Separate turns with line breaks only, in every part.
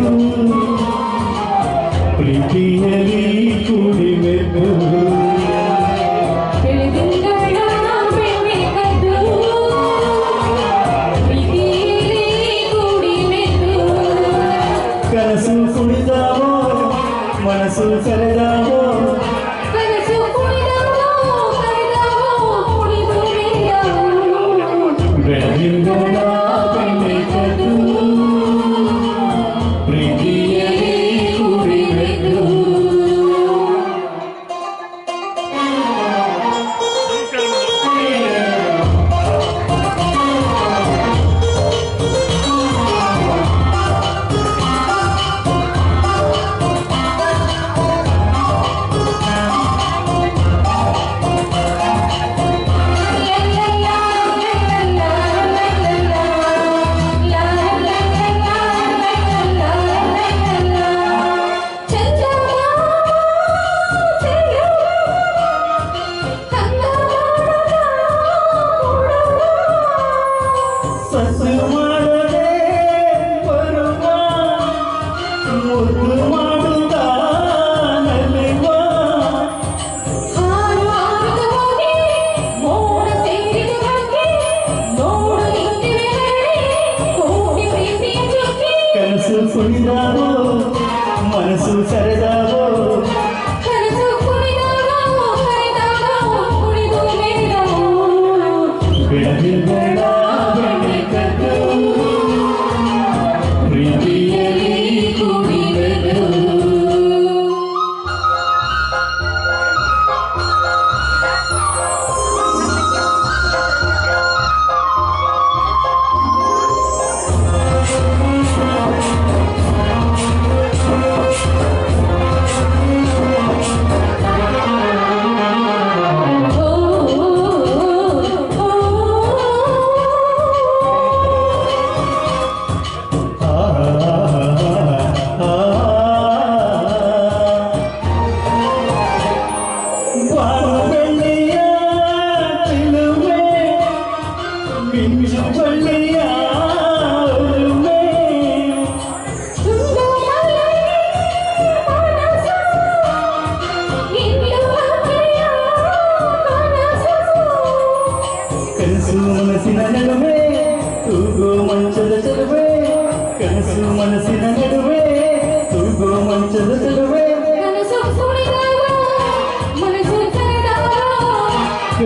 ಕದ್ದು ಪ್ರೀತಿಯಲ್ಲಿ ಕುಡಿಬೇಕು
ಬೆಳೆದಿಂಗಳ ಬೆಣ್ಣೆ ಕದ್ದು ಪ್ರೀತಿಯಲ್ಲಿ ಕುಡಿಬೇಕು
ಕನಸು ಕುಣಿದಾವೋ ಮನಸ್ಸು ಕರೆದಾವೋ
ಕನಸು ಕುಣಿದವೋ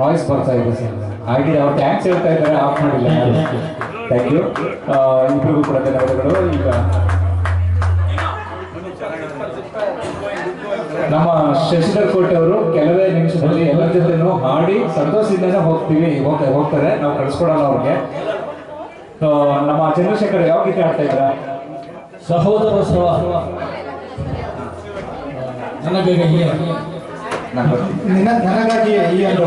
ವಾಯ್ಸ್ ಬರ್ತಾ ಇದೆ ಸರ್. ಹಾಗೆ ಅವ್ರು ಟ್ಯಾಕ್ಸ್ ಹೇಳ್ತಾ ಇದ್ದಾರೆ ಆಫ್ ಮಾಡಿಲ್ಲ. ಥ್ಯಾಂಕ್ ಯು ಇಬ್ಬರಿಗೂ ಕೂಡ ಧನ್ಯವಾದಗಳು ಈಗ ನಮ್ಮ ಶಶಿಧರ್ ಕೋಟೆ ಅವರು ಕೆಲವೇ ನಿಮಿಷದಲ್ಲಿ ಎಲ್ಲರ ಜೊತೆನೂ ಹಾಡಿ ಸಂತೋಷದಿಂದನೇ ಹೋಗ್ತೀವಿ ಹೋಗ್ತಾ ಹೋಗ್ತಾರೆ. ನಾವು ಕಳಿಸ್ಕೊಡಲ್ಲ ಅವ್ರಿಗೆ. ನಮ್ಮ ಚಂದ್ರಶೇಖರ್ ಯಾವ ಗೀತೆ ಆಡ್ತಾ ಇದ್ರ?
ಸಹೋದರ ಸವ ನನಗಾಗಿ
ನಿನ್ನ ನನಗಾಗಿ ಈ ಒಂದು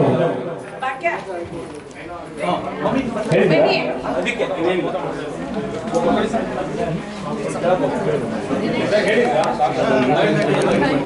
ಹೇಳಿದ್ರಾ